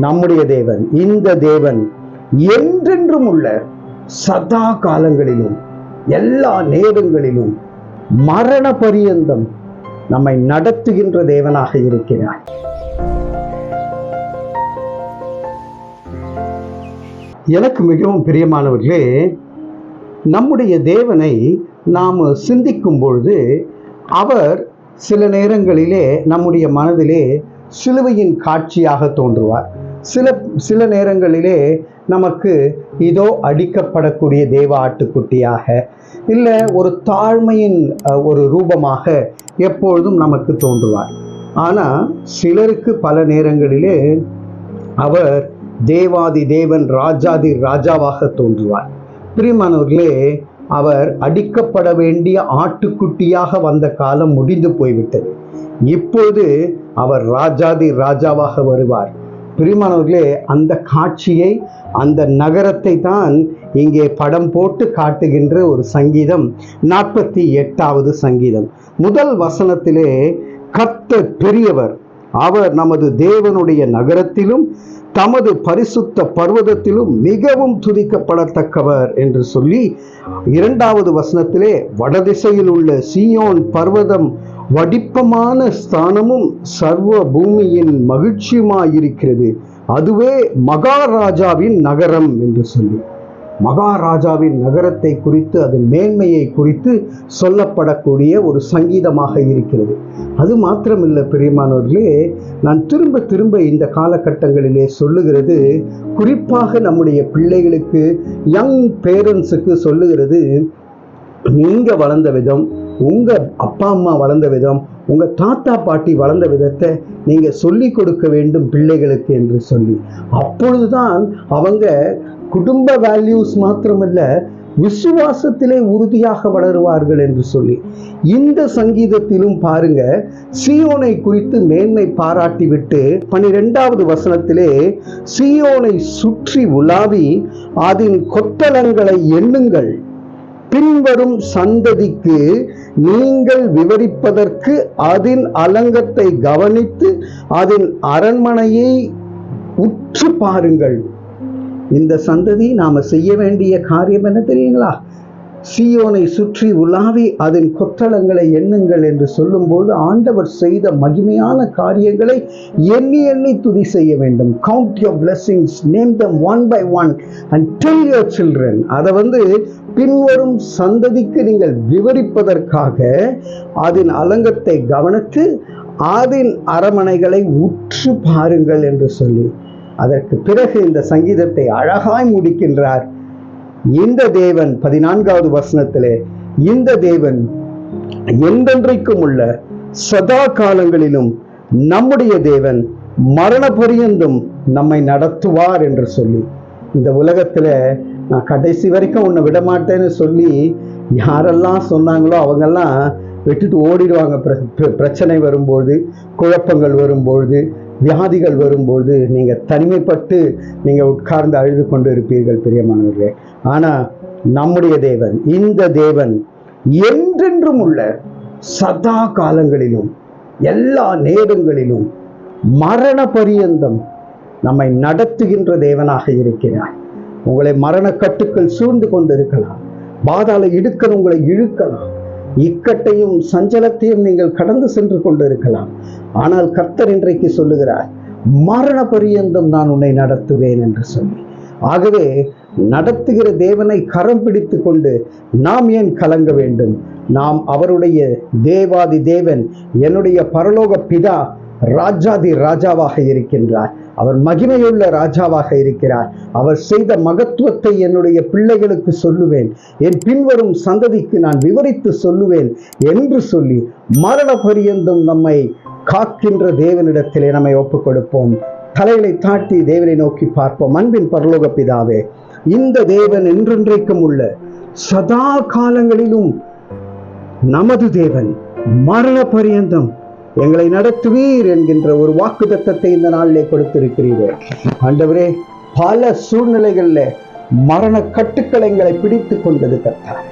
நம்முடைய தேவன் இந்த தேவன் என்றென்றும் உள்ள சதா காலங்களிலும் எல்லா நேரங்களிலும் மரண பரியந்தம் நம்மை நடத்துகின்ற தேவனாக இருக்கிறார். எனக்கு மிகவும் பிரியமானவர்களே நம்முடைய தேவனை நாம் சிந்திக்கும் பொழுது அவர் சில நேரங்களிலே நம்முடைய மனதிலே சிலுவையின் காட்சியாக தோன்றுவார். சில சில நேரங்களிலே நமக்கு இதோ அடிக்கப்படக்கூடிய தேவ ஆட்டுக்குட்டியாக இல்லை ஒரு தாழ்மையின் ஒரு ரூபமாக எப்பொழுதும் நமக்கு தோன்றுவார். ஆனால் சிலருக்கு பல நேரங்களிலே அவர் தேவாதி தேவன் ராஜாதி ராஜாவாக தோன்றுவார். பிரியமானவர்களே அவர் அடிக்கப்பட வேண்டிய ஆட்டுக்குட்டியாக வந்த காலம் முடிந்து போய்விட்டது. இப்போது அவர் ராஜாதி ராஜாவாக வருவார். பிரிமானவர்களே அந்த காட்சியை அந்த நகரத்தை தான் இங்கே படம் போட்டு காட்டுகின்ற ஒரு சங்கீதம் நாற்பத்தி எட்டாவது சங்கீதம். முதல் வசனத்திலே கத்த பெரியவர் அவர் நமது தேவனுடைய நகரத்திலும் தமது பரிசுத்த பர்வதத்திலும் மிகவும் துதிக்கப்படத்தக்கவர் என்று சொல்லி இரண்டாவது வசனத்திலே வடதிசையில் உள்ள சீயோன் பர்வதம் வடிப்பமான ஸ்தானமும் சர்வ பூமியின் மகிழ்ச்சியுமாயிருக்கிறது. அதுவே மகாராஜாவின் நகரம் என்று சொல்லி. மகாராஜாவின் நகரத்தை குறித்து அதன் மேன்மையை குறித்து சொல்லப்படக்கூடிய ஒரு சங்கீதமாக இருக்கிறது. அது மாத்திரமில்லை பெரியமானவர்களே நான் திரும்ப திரும்ப இந்த காலகட்டங்களிலே சொல்லுகிறது. குறிப்பாக நம்முடைய பிள்ளைகளுக்கு யங் பேரண்ட்ஸுக்கு சொல்லுகிறது. நீங்க வளர்ந்த விதம் உங்க அப்பா அம்மா வளர்ந்த விதம் உங்க தாத்தா பாட்டி வளர்ந்த விதத்தை நீங்க சொல்லி கொடுக்க வேண்டும் பிள்ளைகளுக்கு என்று சொல்லி. அப்பொழுதுதான் அவங்க குடும்ப வேல்யூஸ் மாத்திரமல்ல விசுவாசத்திலே உறுதியாக வளருவார்கள் என்று சொல்லி. இந்த சங்கீதத்திலும் பாருங்க சீயோனை குறித்து மேன்மை பாராட்டிவிட்டு பனிரெண்டாவது வசனத்திலே சீயோனை சுற்றி உலாவி அதன் கொத்தளங்களை எண்ணுங்கள். பின்வரும் சந்ததிக்கு நீங்கள் விவரிப்பதற்கு அதன் அலங்கத்தை கவனித்து அதன் அரண்மனையை உற்று பாருங்கள். இந்த சந்ததி நாம செய்ய வேண்டிய காரியம் என்ன தெரியுங்களா? சியோனை சுற்றி உலாவி அதன் கொற்றளங்களை எண்ணுங்கள் என்று சொல்லும்போது ஆண்டவர் செய்த மகிமையான காரியங்களை எண்ணி எண்ணி துதி செய்ய வேண்டும். Count your blessings name them one by one and tell your children அதை வந்து பின்வரும் சந்ததிக்கு நீங்கள் விவரிப்பதற்காக அதன் அலங்கத்தை கவனித்து அதன் அரமனைகளை உற்று பாருங்கள் என்று சொல்லி. அதற்கு பிறகு இந்த சங்கீதத்தை அழகாய் முடிக்கின்றார். இந்த தேவன் பதினான்காவது வசனத்திலே இந்த தேவன் என்றென்றைக்கும் உள்ள சதா காலங்களிலும் நம்முடைய தேவன் மரண பரியந்தும் நம்மை நடத்துவார் என்று சொல்லி இந்த உலகத்துல நான் கடைசி வரைக்கும் உன்னை விட மாட்டேன்னு சொல்லி யாரெல்லாம் சொன்னாங்களோ அவங்கெல்லாம் விட்டுட்டு ஓடிடுவாங்க. பிர- பிர- பிரச்சனை வரும்போது குழப்பங்கள் வரும்பொழுது வியாதிகள் வரும்போது நீங்கள் தனிமைப்பட்டு நீங்கள் உட்கார்ந்து அழுது கொண்டு இருப்பீர்கள் பிரியமானவர்களே. ஆனால் நம்முடைய தேவன் இந்த தேவன் என்றென்றும் உள்ள சதா காலங்களிலும் எல்லா நேரங்களிலும் மரண பரியந்தம் நம்மை நடத்துகின்ற தேவனாக இருக்கிறார். உங்களை மரண கட்டுக்கள் சூழ்ந்து கொண்டிருக்கலாம். பாதாள இடுக்கன் உங்களை இழுக்கலாம். இக்கட்டையும் சஞ்சலத்தையும் நீங்கள் கடந்து சென்று கொண்டிருக்கலாம். ஆனால் கர்த்தர் இன்றைக்கு சொல்லுகிறார் மரண பரியந்தம் நான் உன்னை நடத்துவேன் என்று சொல்லி. ஆகவே நடத்துகிற தேவனை கரம் பிடித்து கொண்டு நாம் ஏன் கலங்க வேண்டும்? நாம் அவருடைய தேவாதி தேவன் என்னுடைய பரலோக பிதா ராஜாதி ராஜாவாக இருக்கின்றார். அவர் மகிமையுள்ள ராஜாவாக இருக்கிறார். அவர் செய்த மகத்துவத்தை என்னுடைய பிள்ளைகளுக்கு சொல்லுவேன். என் பின்வரும் சந்ததிக்கு நான் விவரித்து சொல்லுவேன் என்று சொல்லி மரண பரியந்தம் நம்மை காக்கின்ற தேவனிடத்திலே நம்மை ஒப்புக் கொடுப்போம் தலைகளை தாட்டி தேவனை நோக்கி பார்ப்போம். அன்பின் பரலோக பிதாவே இந்த தேவன் என்றென்றைக்கும் உள்ள சதா காலங்களிலும் நமது தேவன் மரண பரியந்தம் எங்களை நடத்துவீர் என்கின்ற ஒரு வாக்குத்தத்தத்தை இந்த நாளிலே கொடுத்திருக்கிறீர்கள் ஆண்டவரே பல சூழ்நிலைகளில் மரண கட்டுக்களை எங்களை பிடித்து கொண்டது கர்த்தாவே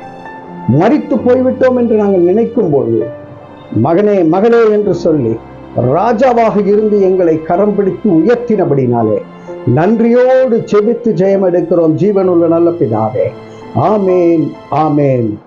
மறித்து போய்விட்டோம் என்று நாங்கள் நினைக்கும் போது மகனே மகளே என்று சொல்லி ராஜாவாக இருந்து எங்களை கரம் பிடித்து உயர்த்தினபடினாலே நன்றியோடு செபித்து ஜெயம் எடுக்கிறோம் ஜீவனுள்ள நல்ல பிதாவே. ஆமேன் ஆமேன்.